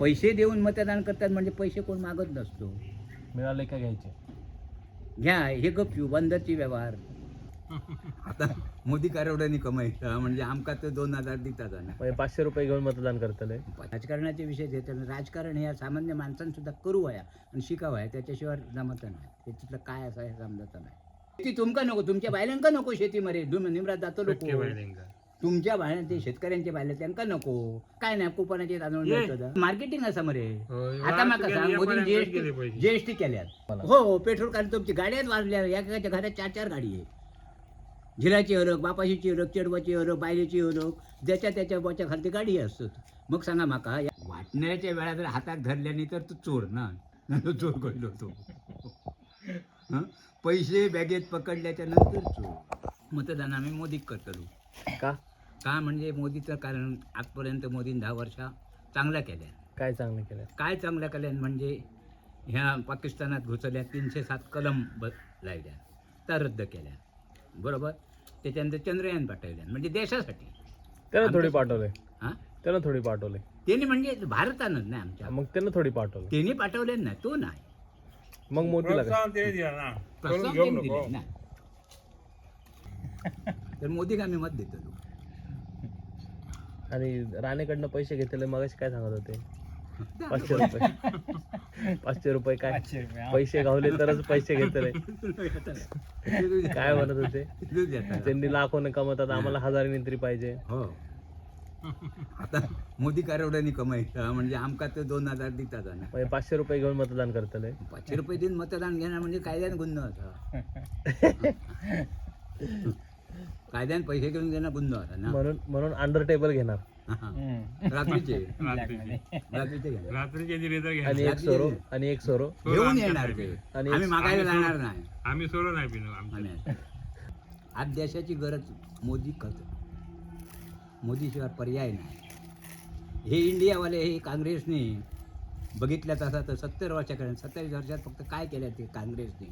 पैसे देऊन मतदान करतात म्हणजे पैसे कोण मागत नसतो. मिळाले का घ्यायचे? घ्या हे गप्पू बंदरची व्यवहार. आता मोदी कारवड्याने कमायचा म्हणजे आमका तर दोन हजार दितात ना म्हणजे पाचशे रुपये घेऊन मतदान करतले. राजकारणाचे विषय घेतात राजकारण हे या सामान्य माणसांना सुद्धा करू वया आणि शिकावं आहे त्याच्याशिवाय जमत नाही. त्याच्यातलं काय असं आहे समजत नाही. शेती तुमका नको तुमच्या बायलांका नको शेती मरे निमरात जातो लोक. तुमच्या बाहेर ते शेतकऱ्यांचे बायले त्यांना नको. काय नाही कुपनाचे तांदूळ मार्केटिंग असं मरे आता कसं मोदी जीएसटी जीएसटी केल्यात. हो हो पेट्रोल कारण तुमची गाड्याच वाजल्या एकाच्या घरात चार चार गाडी आहे झिराची हरक बापाशीची हरक चेडवाची हरक बायलेची हरक ज्याच्या त्याच्या बाच्या खालती गाडी असतात मग सांगा माका वाटण्याच्या वेळा जर हातात धरल्याने तर तू चोर ना. चोर कळलो तो हं? पैसे बॅगेत पकडल्याच्या नंतर चोर. मतदान आम्ही मोदीक करतलो. का? का म्हणजे मोदीचं कारण आजपर्यंत मोदीने दहा वर्षा चांगल्या केल्या. काय चांगलं केलं काय चांगल्या केल्या म्हणजे ह्या पाकिस्तानात घुसल्या तीनशे सात कलम ब लावल्या त्या रद्द केल्या. बरोबर? त्याच्यानंतर चंद्रयान पाठवल्या म्हणजे देशासाठी. त्यानं थोडी पाठवले. हां? त्यानं थोडी पाठवले. त्यांनी म्हणजे भारतानंच नाही आमच्या. मग त्यानं थोडी पाठवले. त्यांनी पाठवले नाही तो नाही. मग मोदीला काय प्रस्ताव त्यांनी दिले ना. तर मोदीला आम्ही मत देतो. आणि राणेकडनं पैसे घेतले मग काय सांगत होते? पाचशे रुपये. पाचशे रुपये काय? पैसे गावले तरच पैसे घेतले. काय म्हणत होते? त्यांनी लाखोने कमवतात आम्हाला हजारांनी तरी पाहिजे. हो. आता मोदी कारवड्याने कमायचा म्हणजे आमका तर दोन हजार दितात ना म्हणजे पाचशे रुपये घेऊन मतदान करतले. पाचशे रुपये देऊन मतदान घेणार म्हणजे कायद्याने गुन्हा होता. कायद्याने पैसे घेऊन घेणं गुन्हा होता ना. म्हणून म्हणून अंडर टेबल घेणार. हा. रात्रीचे. रात्रीचे. घेणार. आणि एक सोरो आणि एक सोरो. घेऊन येणार ते. आणि आम्ही मागायला जाणार नाही. आम्ही सोडून नाही आणि आज देशाची गरज मोदी करतो मोदीशिवाय पर्याय नाही. हे इंडियावाले हे काँग्रेसने बघितलं तसा तर सत्तर वर्षाकडे सत्तावीस वर्षात फक्त काय केलं ते काँग्रेसने?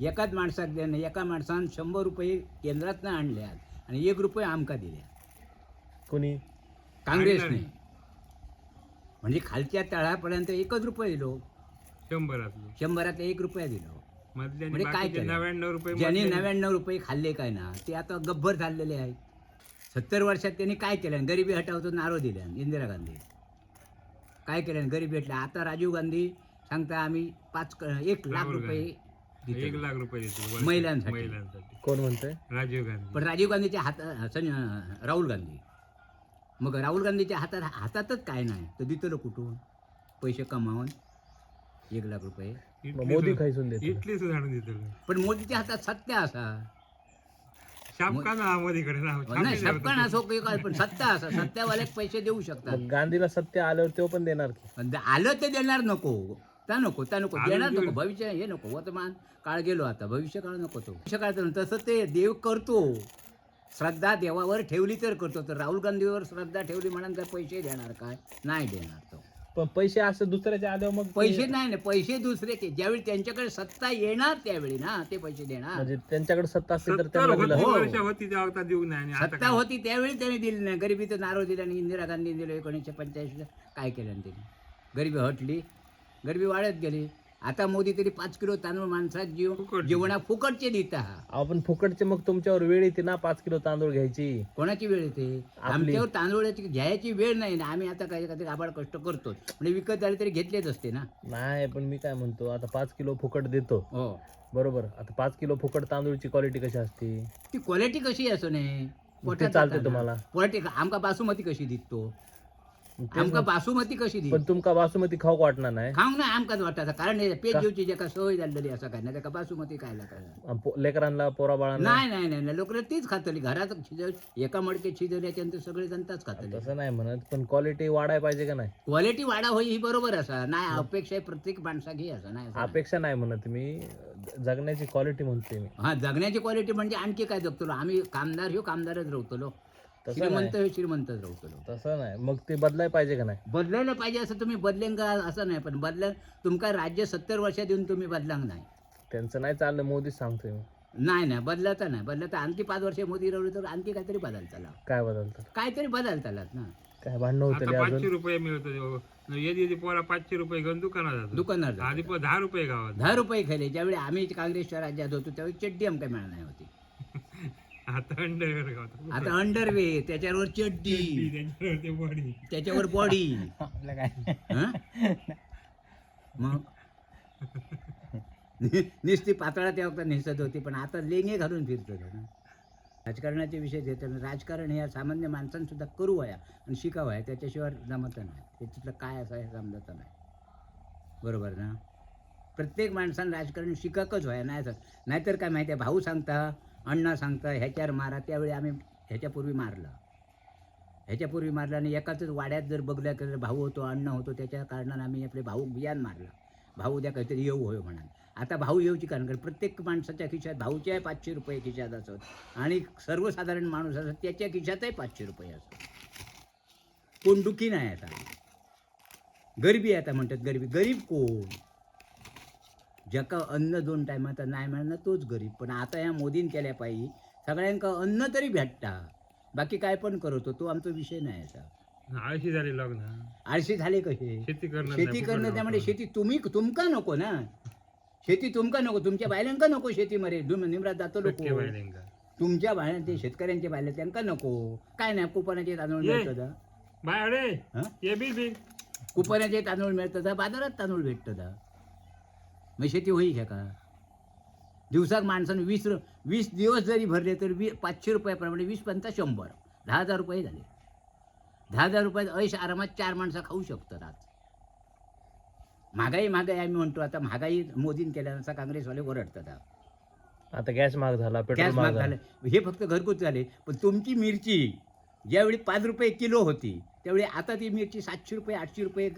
एकाच माणसाक देणं एका माणसानं शंभर रुपये केंद्रातनं आणल्यात आणि एक रुपये आमका दिल्या कुणी? काँग्रेसने. म्हणजे खालच्या तळापर्यंत एकच रुपये दिलो. शंभरातलं. शंभरात एक रुपया दिलो. म्हणजे काय बाकीचे केलं? नव्याण्णव रुपये ज्यांनी नव्याण्णव रुपये खाल्ले काय ना ते आता गब्बर झालेले आहेत. सत्तर वर्षात त्यांनी काय केलं? गरिबी हटावतो नारो दिल्या इंदिरा गांधी. काय केलं? गरिबी हटल्या आता राजीव गांधी सांगता आम्ही पाच क- एक लाख राहुल रुपये एक. लाख रुपये. महिलांसाठी. महिलांसाठी. कोण म्हणतंय? राजीव गांधी. पण राजीव गांधीच्या हातात सं- राहुल गांधी. मग राहुल गांधीच्या हातात हातातच काय नाही. तर दितलं कुठून? पैसे कमावून एक लाख रुपये. मग इटली मोदी सुद्धा- खायसून देतो इटली सुद्धा आणून पण मोदीच्या हातात सत्ता असा. मोदीकडे नाही शपकन असो काही काय पण सत्ता असा. सत्तावाले पैसे देऊ शकतात. मग गांधीला सत्य आल्यावर तो पण देणार की? पण आलं ते देणार नको. त्या नको त्या नको. देणार. नको. भविष्य हे नको. वर्तमान काळ गेलो आता. भविष्य काळ नको तो. भविष्य काळ तर तसं ते देव करतो. श्रद्धा देवावर ठेवली तर करतो. तर राहुल गांधीवर श्रद्धा ठेवली म्हणून तर पैसे देणार काय? नाही देणार तो. पण पैसे असं दुसऱ्याच्या आल्यावर मग पैसे नाही ना. पैसे दुसरे ते. ज्यावेळी त्यांच्याकडे सत्ता येणार त्यावेळी ना ते पैसे देणार. म्हणजे त्यांच्याकडे सत्ता असते तर सत्तर त्यांना दिलं. होती हो. वर्ष होती तेव्हा आता देऊ नाही. आणि आता सत्ता काय? होती त्यावेळी त्यांनी दिली नाही. गरिबीचं नारो दिलं आणि इंदिरा गांधी दिलं एकोणीसशे पंच्याऐंशीला. काय केलं त्यांनी? गरिबी हटली. गरिबी वाढत गेली. आता मोदी तरी पाच किलो तांदूळ माणसात जीव जेवणा फुकटचे देत हा. आपण फुकटचे मग तुमच्यावर वेळ येते ना पाच किलो तांदूळ घ्यायची. कोणाची वेळ येते. आमच्यावर तांदूळाची घ्यायची वेळ नाही ना. आम्ही आता काय कधी आबाळ कष्ट करतो म्हणजे विकत झाले तरी घेतलेच असते ना. नाही पण मी काय म्हणतो आता पाच किलो फुकट देतो. हो. बरोबर. आता पाच किलो फुकट तांदूळची क्वालिटी कशी असते? ती क्वालिटी कशी असो नाही. चालते तुम्हाला. क्वालिटी आमका बासुमती कशी दिसतो? आमका. बासुमती कशी पण तुमका बासुमती खाऊक वाटणार नाही. खाऊ ना आमकाच वाटतं कारण हे पेट? जेवची जे का सवय झालेली असं काय नाही. बासुमती खायला काय? पो- लेकरांना पोरा बाळांना? नाही नाही नाही लोक तीच खातली. घरात शिजव एका मडके शिजवल्याच्या नंतर सगळे जनताच खातली. तसं नाही म्हणत पण क्वालिटी वाढाय पाहिजे का नाही? क्वालिटी वाढा होई ही बरोबर असा नाही अपेक्षा प्रत्येक माणसा घे असं नाही असं नाही. अपेक्षा नाही म्हणत मी. जगण्याची क्वालिटी म्हणते मी. हा जगण्याची क्वालिटी म्हणजे आणखी काय जगतो आम्ही कामदार ह्यो कामदारच राहतो तसं श्रीमंत ह्यो श्रीमंतच राहतो तसं नाही. मग ते बदलाय पाहिजे का नाही? बदलायला पाहिजे असं तुम्ही बदलेन का असं नाही पण बदला तुमका राज्य सत्तर वर्षात येऊन तुम्ही बदलांक नाही. त्यांचं नाही चाललं मोदीच सांगतोय मी. नाही नाही बदलाता नाही. बदलाता आणखी पाच वर्ष मोदी राहिली तर आणखी काहीतरी बदलताला काय बदलतं काहीतरी बदलतालात ना. काय भांडणं होते आता पाचशे अजून? रुपये मिळतो येते पोरा पाचशे रुपये घेऊन दुकानात जातो. दुकानात जातो. आधी पण दहा रुपये गावात. दहा रुपये खाले ज्यावेळी आम्ही काँग्रेसच्या राज्यात होतो त्यावेळी चड्डी आमका मिळणार नाही होती. आता अंडरवे त्याच्यावर चड्डी. त्यांच्यावर ते बॉडी त्याच्यावर बॉडी आपलं काय? मग? नुसती पातळा त्या वक्ता नेसत होती पण आता लेंगे घालून फिरतो ना. राजकारणाचे विषय देताना राजकारण हे सामान्य माणसांना सुद्धा करू वया आणि शिकावं आहे त्याच्याशिवाय जमत नाही. त्याच्यातलं काय असं हे समजत नाही. बरोबर ना? प्रत्येक माणसानं राजकारण शिकाकच व्हाय नाही असं नाहीतर काय माहिती आहे भाऊ सांगता अण्णा सांगता ह्याच्यावर मारा. त्यावेळी आम्ही ह्याच्यापूर्वी मारलं. ह्याच्यापूर्वी मारलं आणि एकाच वाड्यात जर बघल्या तर भाऊ होतो अण्णा होतो त्याच्या कारणानं आम्ही आपले भाऊ बियान मारलं. भाऊ उद्या काहीतरी येऊ होय म्हणाल. आता भाऊ येऊची कारण कारण प्रत्येक माणसाच्या खिशात भाऊच्या पाचशे रुपये खिशात असत आणि सर्वसाधारण माणूस असत त्याच्या खिशातही पाचशे रुपये असत. कोण दुखी नाही आता. गरिबी आता म्हणतात गरिबी. गरीब कोण? ज्याका अन्न दोन टायमात नाही मिळणं तोच गरीब. पण आता ह्या मोदीन केल्या पायी सगळ्यांका अन्न तरी भेटता. बाकी काय पण करतो तो आमचा विषय नाही आता. आळशी झाली लग्न. आळशी झाले कसे शेती करणं शेती करणं त्यामुळे शेती तुम्ही तुमका नको ना. शेती तुमका नको तुमच्या बायलांका नको शेती मरे. निमरात जातो लोक. तुमच्या बायला ते शेतकऱ्यांच्या बायला त्यांका नको. काय नाही कुपनाचे तांदूळ ये. मिळतं? बाय अरे. हं? ये बिल कुपनाचे तांदूळ मिळतं का बाजारात तांदूळ भेटतं का मग शेती होईल का? का दिवसाक माणसानं वीस वीस दिवस जरी भरले तर वी पाचशे रुपयाप्रमाणे वीस पंचा शंभर. दहा हजार रुपये झाले. दहा हजार रुपयात ऐश आरामात चार माणसं खाऊ शकतात आज. महागाई महागाई आम्ही म्हणतो आता महागाई मोदीन केल्यानंतर काँग्रेसवाले ओरडतात आता. आता गॅस महाग झाला गॅस महाग झालं. हे फक्त घरगुती झाले. पण तुमची मिरची ज्यावेळी पाच रुपये किलो होती त्यावेळी आता ती मिरची सातशे रुपये आठशे रुपये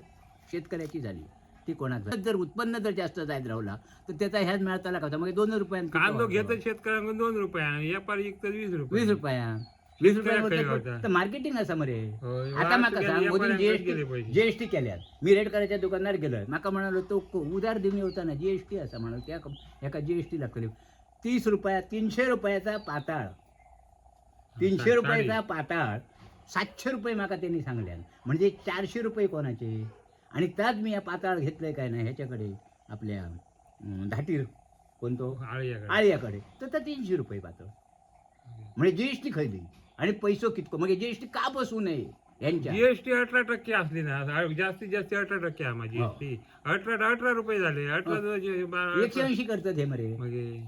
शेतकऱ्याची झाली. ती कोणाचं जर उत्पन्न जर जास्त जायत राहिला तर त्याचा ह्याच मिळताला का? मग दोन रुपयांत किती कांदो शेतकऱ्यांकडून दोन रुपये व्यापारी विकतात वीस रुपये. वीस रुपया. वीस रुपया. तर मार्केटिंग असं मरे. होय. आता माका सांग मोदी जीएसटी केल्यात. मी रेड करायच्या दुकानात गेलोय. माका म्हणालो तो उधार दिवणी होता ना जीएसटी असा म्हणून त्या एका जीएसटी लागतली तीस रुपया तीनशे रुपयाचा पाताळ. तीनशे. रुपयाचा पाताळ. सातशे रुपये माका त्यांनी सांगल्यान म्हणजे चारशे रुपये कोणाचे? आणि त्यात मी या पाताळ घेतलंय काय नाही ह्याच्याकडे आपल्या धाटीर कोणतो? आळीयाकडे. आळ्याकडे. तर त्या तीनशे रुपये पातळ. म्हणजे जीएसटी खैली आणि पैसो कितको? म्हणजे जीएसटी का बसू नये यांच्या? जीएसटी अठरा टक्के असली ना जास्तीत जास्त अठरा टक्के आम्हा जीएसटी अठरा अठरा रुपये झाले. अठरा हो. जे- बा- एकशे ऐंशी करतात हे मरे. मग हे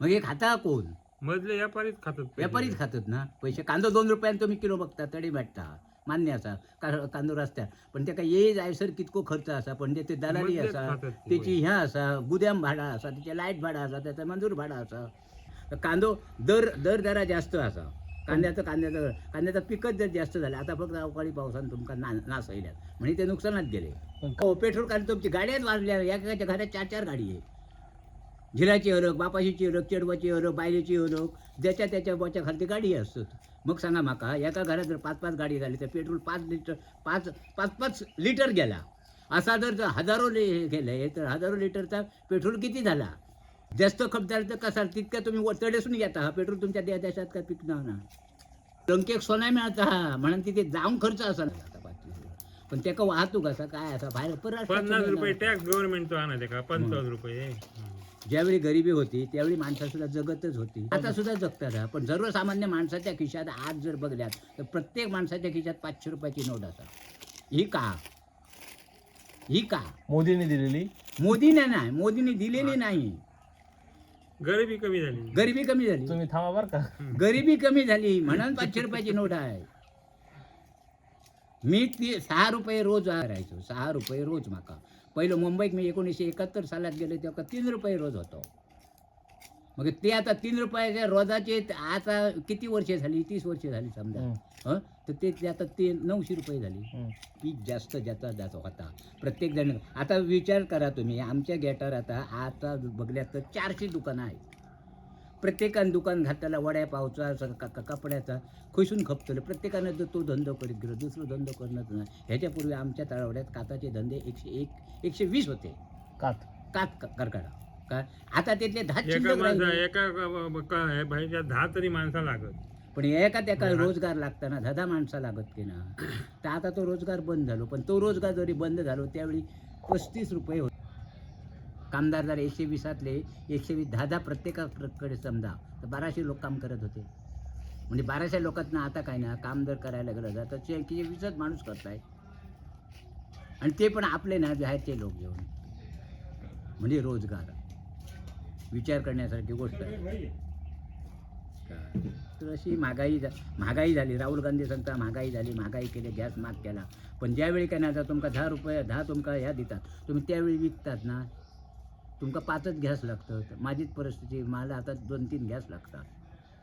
मग हे खाता कोण? मधले व्यापारीच खातात. व्यापारीच खातात ना? पैसे कांदो दोन रुपयान तुम्ही किलो बघता तरी भेटता. मान्य असा का- कांदो रस्त्यात पण त्याका ये जायसर कितको खर्च असा पण ते दलाली असा त्याची ह्या असा गुद्याम भाडा असा त्याचे लाइट भाडा असा त्याचा मंजूर भाडा असा. तर कांदो दर दर दरा जास्त असा. कांद्याचं कांद्याचं कांद्याचं पिकच जर जास्त झालं आता फक्त अवकाळी पावसानं तुमका ना नास होईल्यात म्हणजे ते नुकसानात गेले. हो पेट्रोल काढून तुमची गाड्याच वाजल्या एकाच्या घरात चार चार गाडी आहे झिराची हरक बापाशीची हरक चेडवाची हरक बायलेची हरक ज्याच्या त्याच्या बोच्या खालती गाडी असतात मग सांगा माका एका घरात जर पाच पाच गाडी झाली तर पेट्रोल पाच लिटर पाच पाच पाच लिटर गेला. असा जर जर हजारो लि गेले तर हजारो लिटरचा पेट्रोल किती झाला? जास्त खप झालं तर कसा? तितक्या तुम्ही तडेसून घेता. हा पेट्रोल तुमच्या देहा देशात काय पिकणार ना? टंकेक सोना मिळता हा. म्हणून तिथे जाऊन खर्च असा. पण त्याका वाहतूक असा काय असा? बाहेर परराष्ट्रातून पन्नास. रुपये टॅक्स गव्हर्नमेंटचा आणायचे का? पंचावन्न रुपये. ज्यावेळी गरिबी होती त्यावेळी माणसं सुद्धा जगतच होती. आता सुद्धा जगतात हा. पण सर्वसामान्य माणसाच्या खिशात आज जर बघल्यात तर प्रत्येक माणसाच्या खिशात पाचशे रुपयाची नोट असा ही का? ही का? मोदींनी दिलेली? मोदीने नाही. मोदीने दिलेली नाही. गरिबी कमी झाली. गरिबी कमी झाली. तुम्ही थांबा बर का. गरिबी कमी झाली. म्हणून पाचशे रुपयाची नोट आहे. मी ती सहा रुपये रोज राहायचो सहा रुपये रोज माका. पहिलं मुंबईत मी एकोणीसशे एकाहत्तर सालात गेले तेव्हा तीन रुपये रोज होतो. मग ते आता तीन रुपयाच्या रोजाचे आता किती वर्षे झाली? तीस वर्षे झाली समजा. हं, तर ते आता ते नऊशे रुपये झाली. पीक जास्त ज्याचा जातो होता. प्रत्येक जण आता विचार करा तुम्ही आमच्या गेटावर आता आता बघल्यात तर चारशे दुकानं आहेत. प्रत्येकानं दुकान घातलेला वड्या पावचा क- क- कपड्याचा खुसून खपतलं. प्रत्येकानं जर तो धंदो करीत गेलो दुसरं धंदो करणंच नाही. ह्याच्यापूर्वी आमच्या तळावड्यात काताचे धंदे एकशे एक एकशे वीस होते. कात कात क- करकाडा काय आता त्यातले दहा एका क- क- क- हे दहा तरी माणसा लागत. पण एका त्याका रोजगार लागता ना धदा माणसा लागत की ना. तर आता तो रोजगार बंद झालो. पण तो रोजगार जरी बंद झालो त्यावेळी पस्तीस रुपये होते. कामदार जर एकशे वीसातले एकशे वीस दहा दहा प्रत्येकाकडे समजा तर बाराशे लोक काम करत होते. म्हणजे बाराशे लोकांना आता काय ना काम जर करायला गेलं तर ते एकशे वीसच माणूस करताय. आणि ते पण आपले ना जे आहेत ते लोक घेऊन. म्हणजे रोजगार. विचार करण्यासारखी गोष्ट आहे. तर अशी महागाई झा- महागाई झाली. राहुल गांधी सांगता महागाई झाली महागाई केली गॅस माग केला. पण ज्यावेळी काय ना तुमका दहा रुपये दहा तुमका ह्या देतात तुम्ही त्यावेळी विकतात ना. तुमका पाचच गॅस लागतं माझीच परिस्थिती मला आता दोन तीन गॅस लागतात.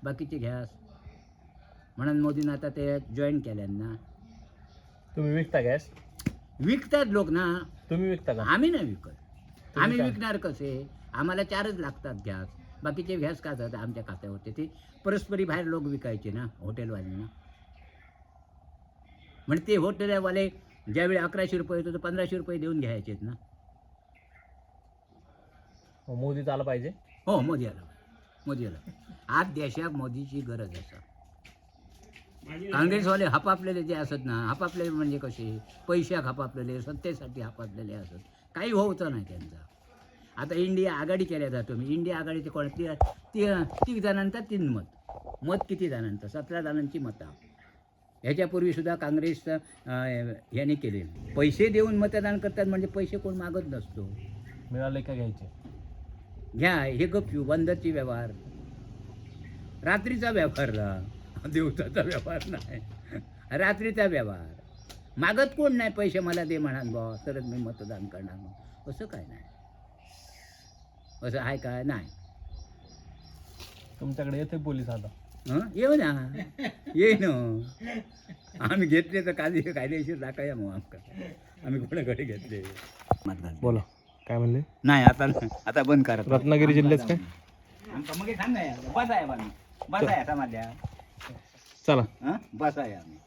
बाकीचे गॅस म्हणून मोदीनं आता ते जॉईन केल्यांना. तुम्ही विकता गॅस विकतात लोक ना. तुम्ही विकता का? आम्ही नाही विकत. आम्ही काय? विकणार कसे? आम्हाला चारच लागतात गॅस बाकीचे गॅस का जातात? आमच्या खात्यावरती. ते परस्परी बाहेर लोक विकायचे ना हॉटेलवाल्यांना म्हणजे ते हॉटेलवाले ज्यावेळी अकराशे रुपये होतो तर पंधराशे रुपये देऊन घ्यायचेत ना. मग मोदी आला पाहिजे. हो मोदी आला. मोदी आला. आज देशात मोदीची गरज असा काँग्रेसवाले हपापलेले जे असत ना हपापलेले म्हणजे कसे? पैशाक हपापलेले सत्तेसाठी हपापलेले असत. काही होतं नाही त्यांचा. आता इंडिया आघाडी केल्या जातो मी इंडिया आघाडीचे कोण? ती ती ती जणांचा तीन मत. मत किती जणांचं? सतरा जणांची मतं. ह्याच्यापूर्वी सुद्धा काँग्रेस याने केले पैसे देऊन मतदान करतात म्हणजे पैसे कोण मागत नसतो. मिळाले का घ्यायचे? घ्या हे गप्यू बंदरची व्यवहार. रात्रीचा व्यवहारला दिवसाचा व्यवहार नाही. रात्रीचा व्यवहार. मागत कोण नाही? पैसे मला दे म्हणा बा तरच मी मतदान करणार मग. असं काय नाही? असं आहे काय नाही. तुमच्याकडे येते पोलीस आता. हं? येऊ ना. ये ना. आम्ही घेतले तर कायदे कायदेशीर दाखवया मग आमका. आम्ही कोणाकडे घेतले? बोला. काय म्हणले? नाही आता आता बंद करा. रत्नागिरी जिल्ह्यात काय? मग सांगा बस आहे बस आहे समाजल्या चला. हां? बस आहे आम्ही.